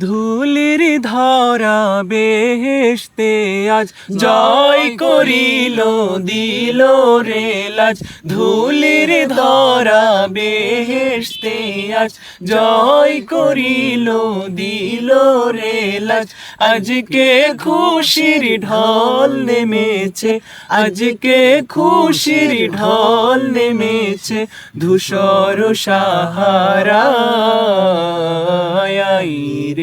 ধুলির ধরা বেহেশতে আজ জয় করিল, দিল রে লাজ। ধুলির ধরা বেহেশতে আজ জয় করিল, দিল রে লাজ। আজকে খুশির ঢল নেমেছে, আজকে খুশির ঢল নেমেছে, ধূসর সাহারা।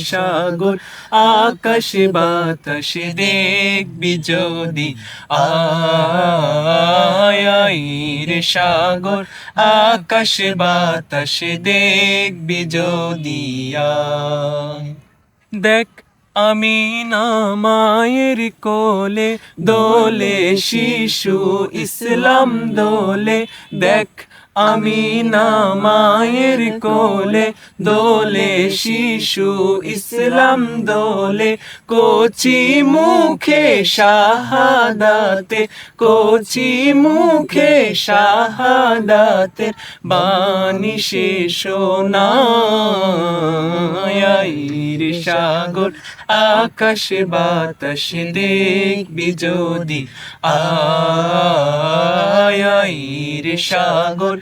সাগর, আকাশ বাতাস দেখবি যদি আয় রে সাগর, আকাশ বাতাস দেখবি যদি। দেখ, আমি না মায়ের কোলে দোলে শিশু ইসলাম দোলে। দেখ আমি না মায়ের কোলে, দোলে শিশু ইসলাম দোলে, কোচি মুখে শাহাদাতে, কোচি মুখে শাহাদাতে, বাণী রে সাগর, আকাশ বাতাস দেখবি যদি, আয় রে সাগর